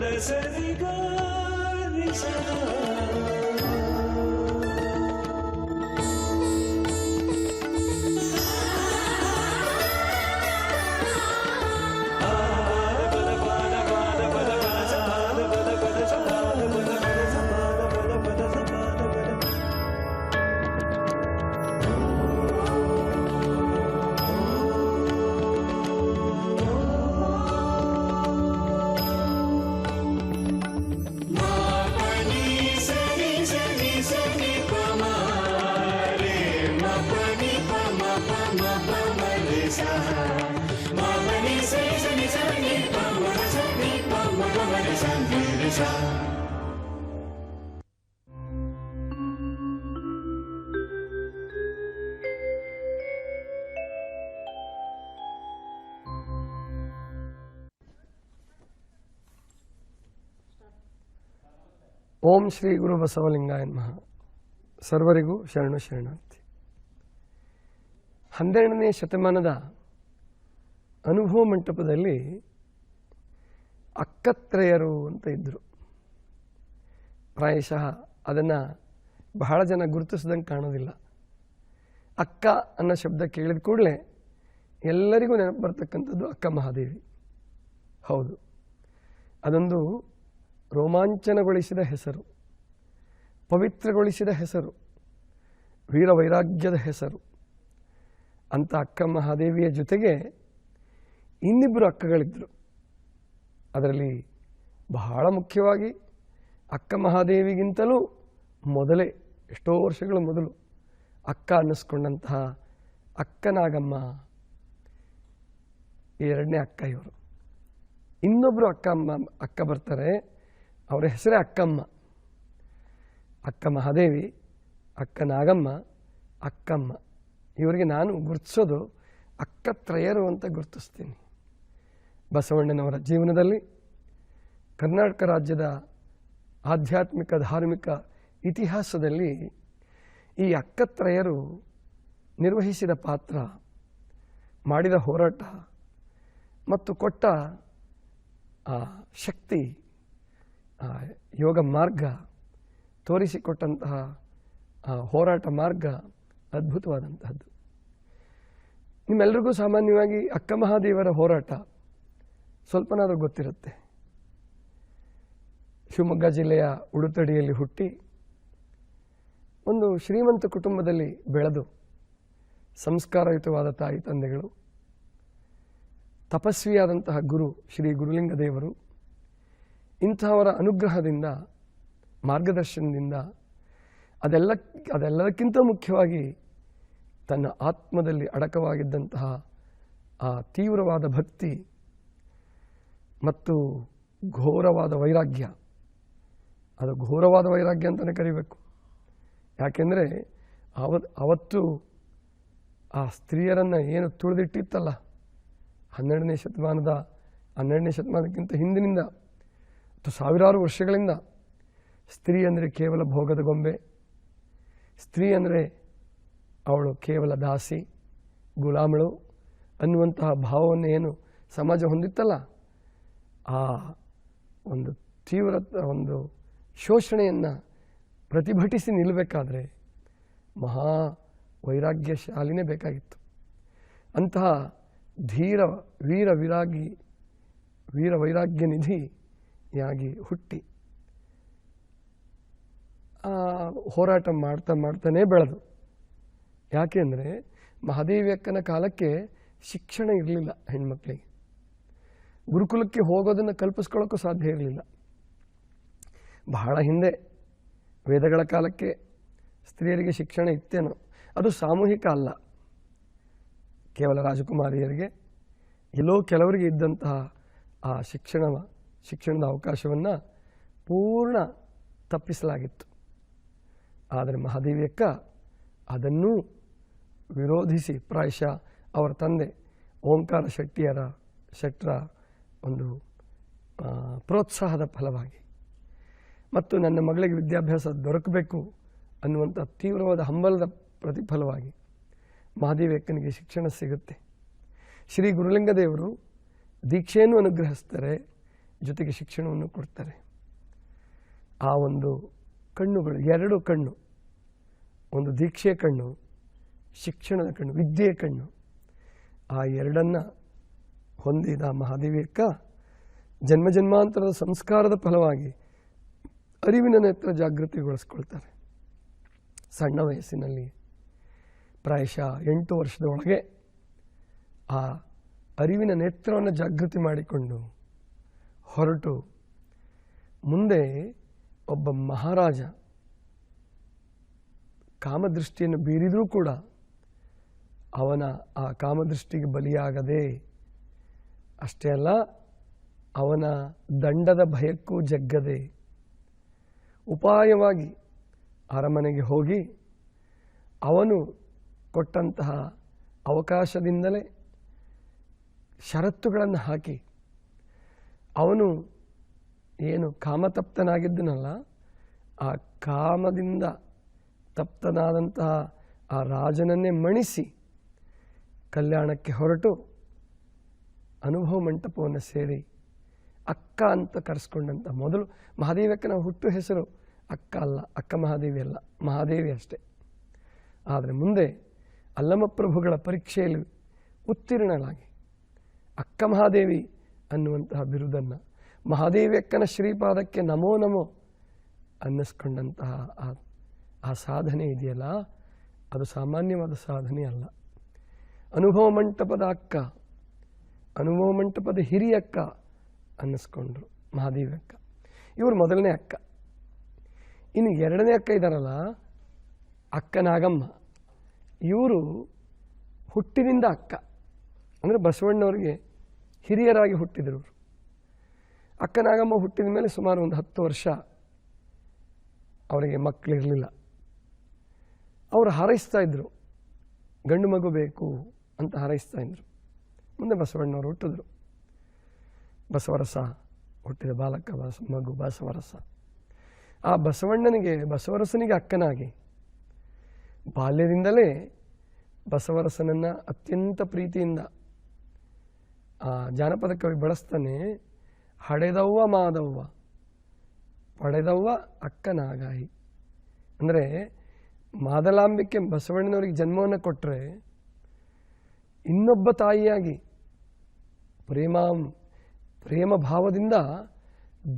de ser y ಓಂ ಶ್ರೀ ಗುರು ಬಸವಲಿಂಗಾಯ ನಮಃ. ಸರ್ವರಿಗೂ ಶರಣು ಶರಣಾರ್ಥಿ. ಹನ್ನೆರಡನೇ ಶತಮಾನದ ಅನುಭವ ಮಂಟಪದಲ್ಲಿ ಅಕ್ಕತ್ರಯರು ಅಂತ ಇದ್ದರು ಪ್ರಾಯಶಃ ಅದನ್ನು ಬಹಳ ಜನ ಗುರುತಿಸ್ದಂಗೆ ಕಾಣೋದಿಲ್ಲ. ಅಕ್ಕ ಅನ್ನೋ ಶಬ್ದ ಕೇಳಿದ ಕೂಡಲೇ ಎಲ್ಲರಿಗೂ ನೆನಪು ಬರ್ತಕ್ಕಂಥದ್ದು ಅಕ್ಕ ಮಹಾದೇವಿ. ಹೌದು. ಅದೊಂದು ರೋಮಾಂಚನಗೊಳಿಸಿದ ಹೆಸರು, ಪವಿತ್ರಗೊಳಿಸಿದ ಹೆಸರು ವೀರ ವೈರಾಗ್ಯದ ಹೆಸರು. ಅಂತ ಅಕ್ಕ ಮಹಾದೇವಿಯ ಜೊತೆಗೆ ಇನ್ನಿಬ್ಬರು ಅಕ್ಕಗಳಿದ್ದರು ಅದರಲ್ಲಿ ಬಹಳ ಮುಖ್ಯವಾಗಿ ಅಕ್ಕ ಮಹಾದೇವಿಗಿಂತಲೂ ಮೊದಲೇ ಎಷ್ಟೋ ವರ್ಷಗಳ ಮೊದಲು ಅಕ್ಕ ಅನ್ನಿಸ್ಕೊಂಡಂತಹ ಅಕ್ಕನಾಗಮ್ಮ ಎರಡನೇ ಅಕ್ಕ ಇವರು. ಇನ್ನೊಬ್ಬರು ಅಕ್ಕ ಅಮ್ಮ, ಅಕ್ಕ ಬರ್ತಾರೆ. ಅವರ ಹೆಸರೇ ಅಕ್ಕಮ್ಮ. ಅಕ್ಕ ಮಹಾದೇವಿ, ಅಕ್ಕ ನಾಗಮ್ಮ, ಅಕ್ಕಮ್ಮ. ಇವರಿಗೆ ನಾನು ಗುರುತಿಸೋದು ಅಕ್ಕತ್ರಯರು ಅಂತ ಗುರುತಿಸ್ತೀನಿ. ಬಸವಣ್ಣನವರ ಜೀವನದಲ್ಲಿ ಕರ್ನಾಟಕ ರಾಜ್ಯದ ಆಧ್ಯಾತ್ಮಿಕ, ಧಾರ್ಮಿಕ ಇತಿಹಾಸದಲ್ಲಿ ಈ ಅಕ್ಕತ್ರಯರು ನಿರ್ವಹಿಸಿದ ಪಾತ್ರ, ಮಾಡಿದ ಹೋರಾಟ ಮತ್ತು ಕೊಟ್ಟ ಆ ಶಕ್ತಿ ಯೋಗ ಮಾರ್ಗ ತೋರಿಸಿಕೊಟ್ಟಂತಹ ಹೋರಾಟ ಮಾರ್ಗ ಅದ್ಭುತವಾದಂತಹದ್ದು. ನಿಮ್ಮೆಲ್ಲರಿಗೂ ಸಾಮಾನ್ಯವಾಗಿ ಅಕ್ಕ ಮಹಾದೇವರ ಹೋರಾಟ ಸ್ವಲ್ಪನಾದರೂ ಗೊತ್ತಿರುತ್ತೆ. ಶಿವಮೊಗ್ಗ ಜಿಲ್ಲೆಯ ಉಡುತಡಿಯಲ್ಲಿ ಹುಟ್ಟಿ ಒಂದು ಶ್ರೀಮಂತ ಕುಟುಂಬದಲ್ಲಿ ಬೆಳೆದು ಸಂಸ್ಕಾರಯುತವಾದ ತಾಯಿ ತಂದೆಗಳು, ತಪಸ್ವಿಯಾದಂತಹ ಗುರು ಶ್ರೀ ಗುರುಲಿಂಗ ಇಂತಹವರ ಅನುಗ್ರಹದಿಂದ, ಮಾರ್ಗದರ್ಶನದಿಂದ ಅದೆಲ್ಲ, ಅದೆಲ್ಲದಕ್ಕಿಂತ ಮುಖ್ಯವಾಗಿ ತನ್ನ ಆತ್ಮದಲ್ಲಿ ಅಡಕವಾಗಿದ್ದಂತಹ ಆ ತೀವ್ರವಾದ ಭಕ್ತಿ ಮತ್ತು ಘೋರವಾದ ವೈರಾಗ್ಯ. ಅದು ಘೋರವಾದ ವೈರಾಗ್ಯ ಅಂತಲೇ ಕರಿಬೇಕು. ಯಾಕೆಂದರೆ ಅವ ಅವತ್ತು ಆ ಸ್ತ್ರೀಯರನ್ನು ಏನು ತುಳಿದಿಟ್ಟಿತ್ತಲ್ಲ, ಹನ್ನೆರಡನೇ ಶತಮಾನದ, ಹನ್ನೆರಡನೇ ಶತಮಾನಕ್ಕಿಂತ ಹಿಂದಿನಿಂದ ಮತ್ತು ಸಾವಿರಾರು ವರ್ಷಗಳಿಂದ ಸ್ತ್ರೀ ಅಂದರೆ ಕೇವಲ ಭೋಗದ ಗೊಂಬೆ, ಸ್ತ್ರೀ ಅಂದರೆ ಅವಳು ಕೇವಲ ದಾಸಿ, ಗುಲಾಮಳು ಅನ್ನುವಂತಹ ಭಾವವನ್ನು ಏನು ಸಮಾಜ ಹೊಂದಿತ್ತಲ್ಲ? ಆ ಒಂದು ತೀವ್ರ, ಒಂದು ಶೋಷಣೆಯನ್ನು ಪ್ರತಿಭಟಿಸಿ ನಿಲ್ಲಬೇಕಾದ್ರೆ ಮಹಾ ವೈರಾಗ್ಯಶಾಲಿನೇ ಬೇಕಾಗಿತ್ತು. ಅಂತಹ ಧೀರ ವೀರ ವಿರಾಗಿ, ವೀರ ವೈರಾಗ್ಯ ನಿಧಿಯಾಗಿ ಹುಟ್ಟಿ. ಆ ಹೋರಾಟ ಮಾಡ್ತಾ ಮಾಡ್ತಾನೇ ಬೆಳೆದು. ಯಾಕೆಂದರೆ ಮಹಾದೇವಿಯಕ್ಕನ ಕಾಲಕ್ಕೆ ಶಿಕ್ಷಣ ಇರಲಿಲ್ಲ ಹೆಣ್ಮಕ್ಳಿಗೆ. ಗುರುಕುಲಕ್ಕೆ ಹೋಗೋದನ್ನು ಕಲ್ಪಿಸ್ಕೊಳ್ಳೋಕ್ಕೂ ಸಾಧ್ಯ ಇರಲಿಲ್ಲ. ಬಹಳ ಹಿಂದೆ ವೇದಗಳ ಕಾಲಕ್ಕೆ ಸ್ತ್ರೀಯರಿಗೆ ಶಿಕ್ಷಣ ಇತ್ತೇನೋ, ಅದು ಸಾಮೂಹಿಕ ಅಲ್ಲ. ಕೇವಲ ರಾಜಕುಮಾರಿಯರಿಗೆ, ಎಲ್ಲೋ ಕೆಲವರಿಗೆ ಇದ್ದಂತಹ ಆ ಶಿಕ್ಷಣ ಶಿಕ್ಷಣದ ಅವಕಾಶವನ್ನು ಪೂರ್ಣ ತಪ್ಪಿಸಲಾಗಿತ್ತು. ಆದರೆ ಮಹಾದೇವಿಯಕ್ಕ ಅದನ್ನೂ ವಿರೋಧಿಸಿ ಪ್ರಾಯಶಃ ಅವರ ತಂದೆ ಓಂಕಾರ ಶೆಟ್ಟಿಯರ ಶೆಟ್ಟರ ಒಂದು ಪ್ರೋತ್ಸಾಹದ ಫಲವಾಗಿ. ಮತ್ತು ನನ್ನ ಮಗಳಿಗೆ ವಿದ್ಯಾಭ್ಯಾಸ ದೊರಕಬೇಕು ಅನ್ನುವಂಥ ತೀವ್ರವಾದ ಹಂಬಲದ ಪ್ರತಿಫಲವಾಗಿ ಮಹಾದೇವಿಯಕ್ಕನಿಗೆ ಶಿಕ್ಷಣ ಸಿಗುತ್ತೆ. ಶ್ರೀ ಗುರುಲಿಂಗದೇವರು ದೀಕ್ಷೆಯನ್ನು ಅನುಗ್ರಹಿಸ್ತಾರೆ. ಜೊತೆಗೆ ಶಿಕ್ಷಣವನ್ನು ಕೊಡ್ತಾರೆ. ಆ ಒಂದು ಕಣ್ಣುಗಳು, ಎರಡು ಕಣ್ಣು, ಒಂದು ದೀಕ್ಷೆಯ ಕಣ್ಣು, ಶಿಕ್ಷಣದ ಕಣ್ಣು ವಿದ್ಯೆಯ ಕಣ್ಣು, ಆ ಎರಡನ್ನು ಹೊಂದಿದ ಮಹಾದೇವಿಯಕ್ಕ ಜನ್ಮ ಜನ್ಮಾಂತರದ ಸಂಸ್ಕಾರದ ಫಲವಾಗಿ ಅರಿವಿನ ನೇತ್ರ ಜಾಗೃತಿಗೊಳಿಸ್ಕೊಳ್ತಾರೆ. ಸಣ್ಣ ವಯಸ್ಸಿನಲ್ಲಿ ಪ್ರಾಯಶಃ ಎಂಟು ವರ್ಷದ ಒಳಗೆ ಆ ಅರಿವಿನ ನೇತ್ರವನ್ನು ಜಾಗೃತಿ ಮಾಡಿಕೊಂಡು ಹೊರಟು ಮುಂದೆ ಒಬ್ಬ ಮಹಾರಾಜ ಕಾಮದೃಷ್ಟಿಯನ್ನು ಬೀರಿದರೂ ಕೂಡ ಅವನ ಆ ಕಾಮದೃಷ್ಟಿಗೆ ಬಲಿಯಾಗದೆ, ಅಷ್ಟೇ ಅಲ್ಲ, ಅವನ ದಂಡದ ಭಯಕ್ಕೂ ಜಗ್ಗದೆ ಉಪಾಯವಾಗಿ ಅರಮನೆಗೆ ಹೋಗಿ ಅವನು ಕೊಟ್ಟಂತಹ ಅವಕಾಶದಿಂದಲೇ ಷರತ್ತುಗಳನ್ನು ಹಾಕಿ ಅವನು ಏನು ಕಾಮತಪ್ತನಾಗಿದ್ದನಲ್ಲ, ಆ ಕಾಮದಿಂದ ತಪ್ತನಾದಂತಹ ಆ ರಾಜನನ್ನೇ ಮಣಿಸಿ ಕಲ್ಯಾಣಕ್ಕೆ ಹೊರಟು ಅನುಭವ ಮಂಟಪವನ್ನು ಸೇರಿ ಅಕ್ಕ ಅಂತ ಕರೆಸ್ಕೊಂಡಂಥ ಮೊದಲು ಮಹಾದೇವಕ್ಕನ ಹುಟ್ಟು ಹೆಸರು ಅಕ್ಕ ಅಲ್ಲ, ಅಕ್ಕ ಮಹಾದೇವಿ ಅಲ್ಲ, ಮಹಾದೇವಿ ಅಷ್ಟೇ. ಆದರೆ ಮುಂದೆ ಅಲ್ಲಮ ಪ್ರಭುಗಳ ಪರೀಕ್ಷೆಯಲ್ಲಿ ಉತ್ತೀರ್ಣನಾಗಿ ಅಕ್ಕ ಮಹಾದೇವಿ ಅನ್ನುವಂತಹ ಬಿರುದನ್ನು ಮಹಾದೇವಿ ಅಕ್ಕನ ಶ್ರೀಪಾದಕ್ಕೆ ನಮೋ ನಮೋ ಅನ್ನಿಸ್ಕೊಂಡಂತಹ ಆ ಸಾಧನೆ ಇದೆಯಲ್ಲ? ಅದು ಸಾಮಾನ್ಯವಾದ ಸಾಧನೆ ಅಲ್ಲ. ಅನುಭವ ಮಂಟಪದ ಅಕ್ಕ, ಅನುಭವ ಮಂಟಪದ ಹಿರಿಯಕ್ಕ ಅನ್ನಿಸ್ಕೊಂಡ್ರು ಮಹಾದೇವಿ ಅಕ್ಕ ಇವರು ಮೊದಲನೇ ಅಕ್ಕ. ಇನ್ನು ಎರಡನೇ ಅಕ್ಕ ಇದ್ದಾರಲ್ಲ ಅಕ್ಕ ನಾಗಮ್ಮ. ಇವರು ಹುಟ್ಟಿನಿಂದ ಅಕ್ಕ. ಅಂದರೆ ಬಸವಣ್ಣವರಿಗೆ ಹಿರಿಯರಾಗಿ ಹುಟ್ಟಿದರು ಅಕ್ಕನಾಗಮ್ಮ ಅಕ್ಕ ಹುಟ್ಟಿದ ಮೇಲೆ ಸುಮಾರು ಒಂದು ಹತ್ತು ವರ್ಷ ಅವರಿಗೆ ಮಕ್ಕಳಿರಲಿಲ್ಲ. ಅವರು ಹಾರೈಸ್ತಾ ಇದ್ದರು ಗಂಡು ಮಗು ಬೇಕು ಅಂತ ಹಾರೈಸ್ತಾ ಇದ್ದರು ಮುಂದೆ ಬಸವಣ್ಣವರು ಹುಟ್ಟಿದ್ರು. ಬಸವರಸ, ಹುಟ್ಟಿದ ಬಾಲಕ ಬಸ, ಮಗು ಬಸವರಸ. ಆ ಬಸವಣ್ಣನಿಗೆ, ಬಸವರಸನಿಗೆ ಅಕ್ಕನಾಗಿ ಬಾಲ್ಯದಿಂದಲೇ ಬಸವರಸನನ್ನು ಅತ್ಯಂತ ಪ್ರೀತಿಯಿಂದ ಆ ಜಾನಪದ ಕವಿ ಬಳಸ್ತಾನೆ, ಹಡೆದವ್ವ ಮಾದವ್ವ, ಪಡೆದವ್ವ ಅಕ್ಕನಾಗಾಯಿ. ಅಂದರೆ ಮಾದಲಾಂಬಿಕೆ ಬಸವಣ್ಣನವರಿಗೆ ಜನ್ಮವನ್ನು ಕೊಟ್ಟರೆ ಇನ್ನೊಬ್ಬ ತಾಯಿಯಾಗಿ ಪ್ರೇಮಾಂ, ಪ್ರೇಮ ಭಾವದಿಂದ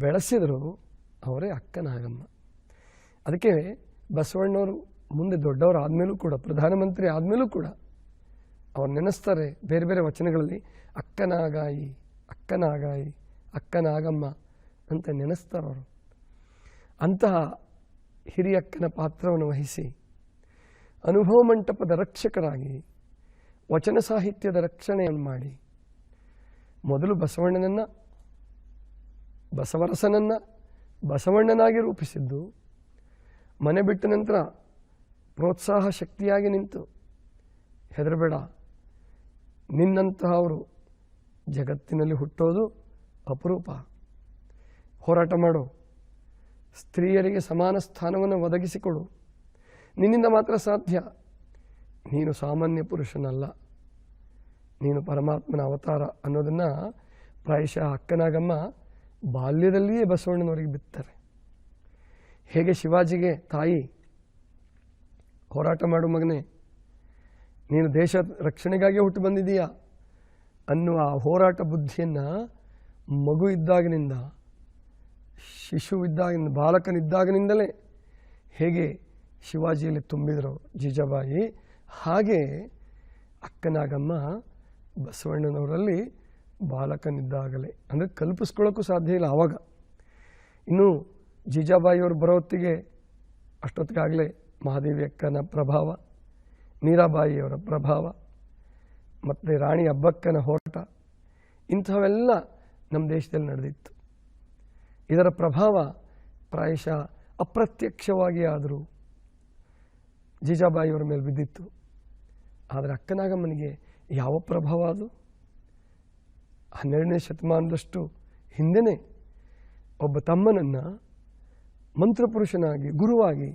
ಬೆಳೆಸಿದರು ಅವರೇ ಅಕ್ಕನಾಗಮ್ಮ. ಅದಕ್ಕೆ ಬಸವಣ್ಣವರು ಮುಂದೆ ದೊಡ್ಡವರು ಆದಮೇಲೂ ಕೂಡ, ಪ್ರಧಾನಮಂತ್ರಿ ಆದಮೇಲೂ ಕೂಡ ಅವ್ರು ನೆನೆಸ್ತಾರೆ ಬೇರೆ ಬೇರೆ ವಚನಗಳಲ್ಲಿ, ಅಕ್ಕನಾಗಾಯಿ ಅಕ್ಕನಾಗಾಯಿ, ಅಕ್ಕನಾಗಮ್ಮ ಅಂತ ನೆನೆಸ್ತಾರೆ ಅವರು. ಅಂತಹ ಹಿರಿಯಕ್ಕನ ಪಾತ್ರವನ್ನು ವಹಿಸಿ, ಅನುಭವ ಮಂಟಪದ ರಕ್ಷಕರಾಗಿ, ವಚನ ಸಾಹಿತ್ಯದ ರಕ್ಷಣೆಯನ್ನು ಮಾಡಿ. ಮೊದಲು ಬಸವಣ್ಣನನ್ನು, ಬಸವರಸನನ್ನು ಬಸವಣ್ಣನಾಗಿ ರೂಪಿಸಿದ್ದು, ಮನೆ ಬಿಟ್ಟ ನಂತರ ಪ್ರೋತ್ಸಾಹ ಶಕ್ತಿಯಾಗಿ ನಿಂತು. ಹೆದರಬೇಡ. ನಿನ್ನಂತಹವರು ಜಗತ್ತಿನಲ್ಲಿ ಹುಟ್ಟೋದು ಅಪರೂಪ. ಹೋರಾಟ ಮಾಡು. ಸ್ತ್ರೀಯರಿಗೆ ಸಮಾನ ಸ್ಥಾನವನ್ನು ಒದಗಿಸಿಕೊಡು. ನಿನ್ನಿಂದ ಮಾತ್ರ ಸಾಧ್ಯ. ನೀನು ಸಾಮಾನ್ಯ ಪುರುಷನಲ್ಲ. ನೀನು ಪರಮಾತ್ಮನ ಅವತಾರ ಅನ್ನೋದನ್ನು ಪ್ರಾಯಶಃ ಅಕ್ಕನಾಗಮ್ಮ ಬಾಲ್ಯದಲ್ಲಿಯೇ ಬಸವಣ್ಣನವರಿಗೆ ಬಿತ್ತಾರೆ. ಹೇಗೆ ಶಿವಾಜಿಗೆ ತಾಯಿ, ಹೋರಾಟ ಮಾಡು ಮಗನೇ. ನೀನು ದೇಶ ರಕ್ಷಣೆಗಾಗಿ ಹುಟ್ಟು ಬಂದಿದೀಯಾ ಅನ್ನುವ ಹೋರಾಟ ಬುದ್ಧಿಯನ್ನು ಮಗು ಇದ್ದಾಗಿನಿಂದ, ಶಿಶು ಇದ್ದಾಗಿನಿಂದ, ಬಾಲಕನಿದ್ದಾಗಿನಿಂದಲೇ ಹೇಗೆ ಶಿವಾಜಿಯಲ್ಲಿ ತುಂಬಿದರು ಜೀಜಾಬಾಯಿ, ಹಾಗೆ ಅಕ್ಕನಾಗಮ್ಮ ಬಸವಣ್ಣನವರಲ್ಲಿ ಬಾಲಕನಿದ್ದಾಗಲೇ. ಅಂದರೆ ಕಲ್ಪಿಸ್ಕೊಳ್ಳೋಕ್ಕೂ ಸಾಧ್ಯ ಇಲ್ಲ ಆವಾಗ. ಇನ್ನು ಜಿಜಾಬಾಯಿಯವರು ಬರೋ ಹೊತ್ತಿಗೆ ಅಷ್ಟೊತ್ತಿಗಾಗಲೇ ಮಹಾದೇವಿ ಅಕ್ಕನ ಪ್ರಭಾವ. ಮೀರಾಬಾಯಿಯವರ ಪ್ರಭಾವ, ಮತ್ತು ರಾಣಿ ಅಬ್ಬಕ್ಕನ ಹೋರಾಟ, ಇಂಥವೆಲ್ಲ ನಮ್ಮ ದೇಶದಲ್ಲಿ ನಡೆದಿತ್ತು. ಇದರ ಪ್ರಭಾವ ಪ್ರಾಯಶಃ ಅಪ್ರತ್ಯಕ್ಷವಾಗಿ ಆದರೂ ಜೀಜಾಬಾಯಿಯವರ ಮೇಲೆ ಬಿದ್ದಿತ್ತು. ಆದರೆ ಅಕ್ಕನಾಗಮ್ಮನಿಗೆ ಯಾವ ಪ್ರಭಾವ ಅದು? ಹನ್ನೆರಡನೇ ಶತಮಾನದಷ್ಟು ಹಿಂದೆಯೇ ಒಬ್ಬ ತಮ್ಮನನ್ನು ಮಂತ್ರಪುರುಷನಾಗಿ, ಗುರುವಾಗಿ,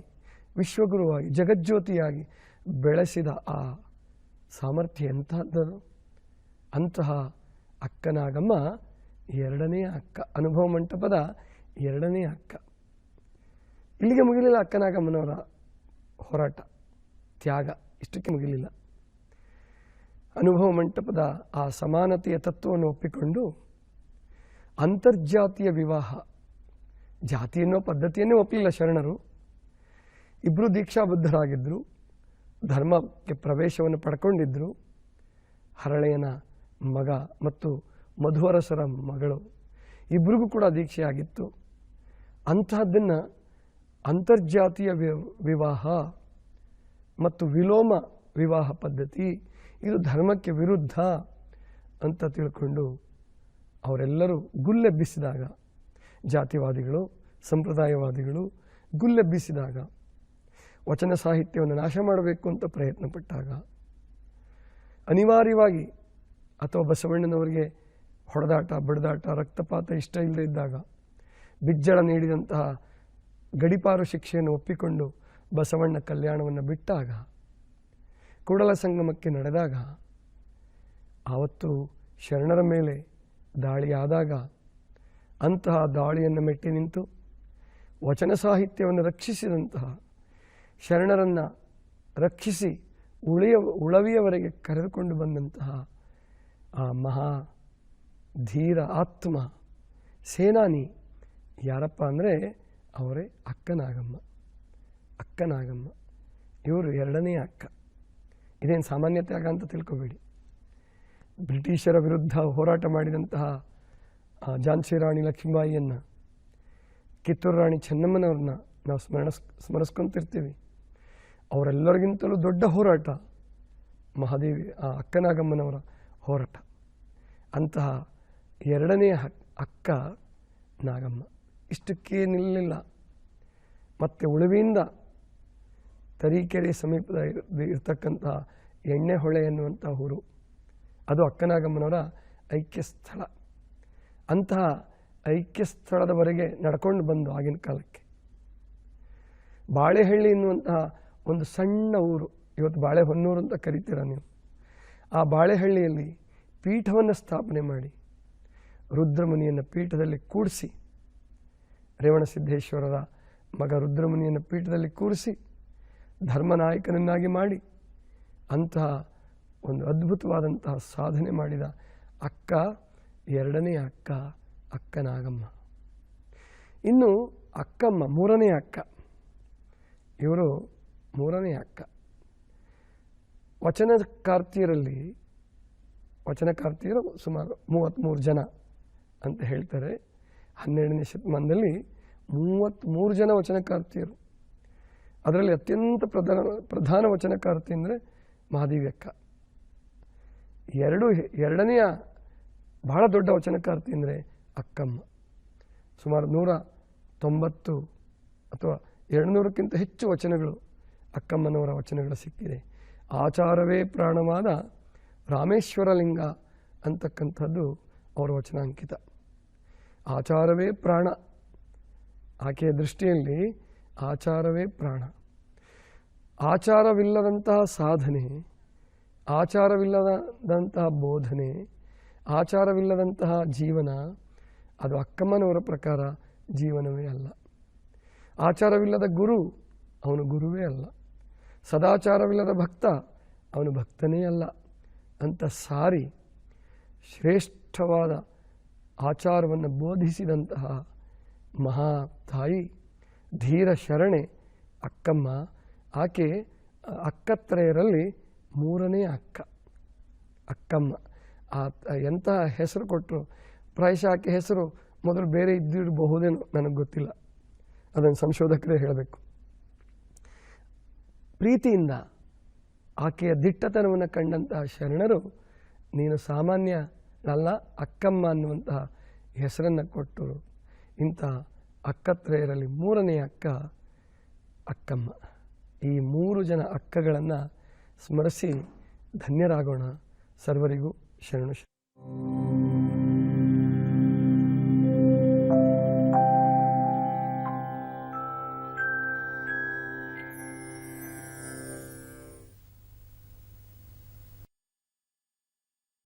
ವಿಶ್ವಗುರುವಾಗಿ, ಜಗಜ್ಯೋತಿಯಾಗಿ ಬೆಳೆಸಿದ ಆ ಸಾಮರ್ಥ್ಯ ಎಂಥದ್ದು ಅಂತಹ ಅಕ್ಕನಾಗಮ್ಮ ಎರಡನೇ ಅಕ್ಕ, ಅನುಭವ ಮಂಟಪದ ಎರಡನೇ ಅಕ್ಕ. ಇಲ್ಲಿಗೆ ಮುಗಿಲಿಲ್ಲ ಅಕ್ಕನಾಗಮ್ಮನವರ ಹೋರಾಟ, ತ್ಯಾಗ. ಇಷ್ಟಕ್ಕೆ ಮುಗಿಲಿಲ್ಲ. ಅನುಭವ ಮಂಟಪದ ಆ ಸಮಾನತೆಯ ತತ್ವವನ್ನು ಒಪ್ಪಿಕೊಂಡು ಅಂತರ್ಜಾತಿಯ ವಿವಾಹ, ಜಾತಿ ಅನ್ನೋ ಪದ್ಧತಿಯನ್ನೇ ಒಪ್ಪಲಿಲ್ಲ ಶರಣರು. ಇಬ್ಬರು ದೀಕ್ಷಾಬದ್ಧರಾಗಿದ್ದರು. ಧರ್ಮಕ್ಕೆ ಪ್ರವೇಶವನ್ನು ಪಡ್ಕೊಂಡಿದ್ದರು ಹರಳೆಯನ ಮಗ ಮತ್ತು ಮಧುವರಸರ ಮಗಳು. ಇಬ್ಬರಿಗೂ ಕೂಡ ದೀಕ್ಷೆಯಾಗಿತ್ತು ಅಂತಹದ್ದನ್ನು ಅಂತರ್ಜಾತೀಯ ವಿವಾಹ ಮತ್ತು ವಿಲೋಮ ವಿವಾಹ ಪದ್ಧತಿ ಇದು ಧರ್ಮಕ್ಕೆ ವಿರುದ್ಧ ಅಂತ ತಿಳ್ಕೊಂಡು ಅವರೆಲ್ಲರೂ ಗುಲ್ಲೆಬ್ಬಿಸಿದಾಗ ಜಾತಿವಾದಿಗಳು, ಸಂಪ್ರದಾಯವಾದಿಗಳು ಗುಲ್ಲೆಬ್ಬಿಸಿದಾಗ ವಚನ ಸಾಹಿತ್ಯವನ್ನು ನಾಶ ಮಾಡಬೇಕು ಅಂತ ಪ್ರಯತ್ನ ಪಟ್ಟಾಗ ಅನಿವಾರ್ಯವಾಗಿ ಅಥವಾ ಬಸವಣ್ಣನವರಿಗೆ ಹೊಡೆದಾಟ, ಬಡಿದಾಟ, ರಕ್ತಪಾತ ಇಷ್ಟ ಇಲ್ಲದೆ ಇದ್ದಾಗ ಬಿಜ್ಜಳ ನೀಡಿದಂತಹ ಗಡಿಪಾರು ಶಿಕ್ಷೆಯನ್ನು ಒಪ್ಪಿಕೊಂಡು ಬಸವಣ್ಣ ಕಲ್ಯಾಣವನ್ನು ಬಿಟ್ಟಾಗ ಕೂಡಲ ಸಂಗಮಕ್ಕೆ ನಡೆದಾಗ ಆವತ್ತು ಶರಣರ ಮೇಲೆ ದಾಳಿಯಾದಾಗ ಅಂತಹ ದಾಳಿಯನ್ನು ಮೆಟ್ಟಿ ನಿಂತು ವಚನ ಸಾಹಿತ್ಯವನ್ನು ರಕ್ಷಿಸಿದಂತಹ ಶರಣರನ್ನು ರಕ್ಷಿಸಿ ಉಳಿಯ ಉಳವಿಯವರೆಗೆ ಕರೆದುಕೊಂಡು ಬಂದಂತಹ ಆ ಮಹಾ ಧೀರ ಆತ್ಮ ಸೇನಾನಿ ಯಾರಪ್ಪ ಅಂದರೆ ಅವರೇ ಅಕ್ಕನಾಗಮ್ಮ ಅಕ್ಕನಾಗಮ್ಮ. ಇವರು ಎರಡನೇ ಅಕ್ಕ. ಇದೇನು ಸಾಮಾನ್ಯತೆ ಆಗ ಅಂತ ತಿಳ್ಕೊಬೇಡಿ. ಬ್ರಿಟಿಷರ ವಿರುದ್ಧ ಹೋರಾಟ ಮಾಡಿದಂತಹ ಝಾನ್ಸಿ ರಾಣಿ ಲಕ್ಷ್ಮೀಬಾಯಿಯನ್ನು, ಕಿತ್ತೂರು ರಾಣಿ ಚೆನ್ನಮ್ಮನವ್ರನ್ನ ನಾವು ಸ್ಮರಣ ಸ್ಮರಿಸ್ಕೊಂತಿರ್ತೀವಿ. ಅವರೆಲ್ಲರಿಗಿಂತಲೂ ದೊಡ್ಡ ಹೋರಾಟ. ಮಹಾದೇವಿ, ಆ ಅಕ್ಕನಾಗಮ್ಮನವರ ಹೋರಾಟ. ಅಂತಹ ಎರಡನೆಯ ಹಕ್- ಅಕ್ಕ ನಾಗಮ್ಮ. ಇಷ್ಟಕ್ಕೆ ನಿಲ್ಲಲಿಲ್ಲ ಮತ್ತು ಉಳುವಿಯಿಂದ ತರೀಕೆರೆ ಸಮೀಪದ ಇರ್- ಇರ್ತಕ್ಕಂತಹ ಎಣ್ಣೆ ಹೊಳೆ ಎನ್ನುವಂಥ ಊರು. ಅದು ಅಕ್ಕನಾಗಮ್ಮನವರ ಐಕ್ಯ ಸ್ಥಳ. ಅಂತಹ ಐಕ್ಯ ಸ್ಥಳದವರೆಗೆ ನಡ್ಕೊಂಡು ಬಂದು ಆಗಿನ ಕಾಲಕ್ಕೆ. ಬಾಳೆಹಳ್ಳಿ ಎನ್ನುವಂತಹ ಒಂದು ಸಣ್ಣ ಊರು. ಇವತ್ತು ಬಾಳೆಹೊನ್ನೂರು ಅಂತ ಕರಿತೀರ ನೀವು? ಆ ಬಾಳೆಹಳ್ಳಿಯಲ್ಲಿ ಪೀಠವನ್ನು ಸ್ಥಾಪನೆ ಮಾಡಿ, ರುದ್ರಮುನಿಯನ್ನು ಪೀಠದಲ್ಲಿ ಕೂಡಿಸಿ ರೇವಣಸಿದ್ದೇಶ್ವರರ ಮಗ ರುದ್ರಮುನಿಯನ್ನು ಪೀಠದಲ್ಲಿ ಕೂರಿಸಿ ಧರ್ಮನಾಯಕನನ್ನಾಗಿ ಮಾಡಿ, ಅಂತಹ ಒಂದು ಅದ್ಭುತವಾದಂತಹ ಸಾಧನೆ ಮಾಡಿದ ಅಕ್ಕ, ಎರಡನೇ ಅಕ್ಕ, ಅಕ್ಕನಾಗಮ್ಮ. ಇನ್ನು ಅಕ್ಕಮ್ಮ ಮೂರನೇ ಅಕ್ಕ. ಇವರು ಮೂರನೇ ಅಕ್ಕ. ವಚನಕಾರ್ತಿಯರಲ್ಲಿ ವಚನಕಾರ್ತಿಯರು ಸುಮಾರು ಮೂವತ್ತ್ಮೂರು ಜನ ಅಂತ ಹೇಳ್ತಾರೆ. ಹನ್ನೆರಡನೇ ಶತಮಾನದಲ್ಲಿ ಮೂವತ್ತ್ಮೂರು ಜನ ವಚನಕಾರ್ತಿಯರು ಅದರಲ್ಲಿ ಅತ್ಯಂತ ಪ್ರಧಾನ ಪ್ರಧಾನ ವಚನಕಾರ್ತಿ ಅಂದರೆ ಮಹಾದೇವಿ ಅಕ್ಕ. ಎರಡು ಎರಡನೆಯ ಬಹಳ ದೊಡ್ಡ ವಚನಕಾರ್ತಿ ಅಂದರೆ ಅಕ್ಕಮ್ಮ. ಸುಮಾರು ನೂರ ತೊಂಬತ್ತು ಅಥವಾ ಎರಡು ನೂರಕ್ಕಿಂತ ಹೆಚ್ಚು ವಚನಗಳು ಅಕ್ಕಮ್ಮನವರ ವಚನಗಳು ಸಿಕ್ಕಿದೆ. ಆಚಾರವೇ ಪ್ರಾಣವಾದ ರಾಮೇಶ್ವರಲಿಂಗ ಅಂತಕ್ಕಂಥದ್ದು ಅವರ ವಚನಾಂಕಿತ. ಆಚಾರವೇ ಪ್ರಾಣ. ಆಕೆಯ ದೃಷ್ಟಿಯಲ್ಲಿ ಆಚಾರವೇ ಪ್ರಾಣ. ಆಚಾರವಿಲ್ಲದಂತಹ ಸಾಧನೆ, ಆಚಾರವಿಲ್ಲದಂತಹ ಬೋಧನೆ, ಆಚಾರವಿಲ್ಲದಂತಹ ಜೀವನ, ಅದು ಅಕ್ಕಮ್ಮನವರ ಪ್ರಕಾರ ಜೀವನವೇ ಅಲ್ಲ. ಆಚಾರವಿಲ್ಲದ ಗುರು ಅವನು ಗುರುವೇ ಅಲ್ಲ. ಸದಾಚಾರವಿಲ್ಲದ ಭಕ್ತ ಅವನು ಭಕ್ತನೇ ಅಲ್ಲ ಅಂತ ಸಾರಿ ಶ್ರೇಷ್ಠವಾದ ಆಚಾರವನ್ನು ಬೋಧಿಸಿದಂತಹ ಮಹಾ ತಾಯಿ ಧೀರ ಶರಣೆ ಅಕ್ಕಮ್ಮ. ಆಕೆ ಅಕ್ಕತ್ರಯರಲ್ಲಿ ಮೂರನೇ ಅಕ್ಕ, ಅಕ್ಕಮ್ಮ. ಆ ಎಂತಹ ಹೆಸರು ಕೊಟ್ಟರು? ಪ್ರಾಯಶಃ ಆಕೆ ಹೆಸರು ಮೊದಲು ಬೇರೆ ಇದ್ದಿರಬಹುದೇನೋ ನನಗೆ ಗೊತ್ತಿಲ್ಲ. ಅದನ್ನು ಸಂಶೋಧಕರೇ ಹೇಳಬೇಕು. ಪ್ರೀತಿಯಿಂದ ಆಕೆಯ ದಿಟ್ಟತನವನ್ನು ಕಂಡಂತಹ ಶರಣರು ನೀನು ಸಾಮಾನ್ಯ ಅಲ್ಲ ಅಕ್ಕಮ್ಮ ಅನ್ನುವಂತಹ ಹೆಸರನ್ನು ಕೊಟ್ಟು ಇಂಥ ಅಕ್ಕತ್ರಯರಲ್ಲಿ ಮೂರನೇ ಅಕ್ಕ ಅಕ್ಕಮ್ಮ. ಈ ಮೂರು ಜನ ಅಕ್ಕಗಳನ್ನು ಸ್ಮರಿಸಿ ಧನ್ಯರಾಗೋಣ. ಸರ್ವರಿಗೂ ಶರಣು ಶರಣ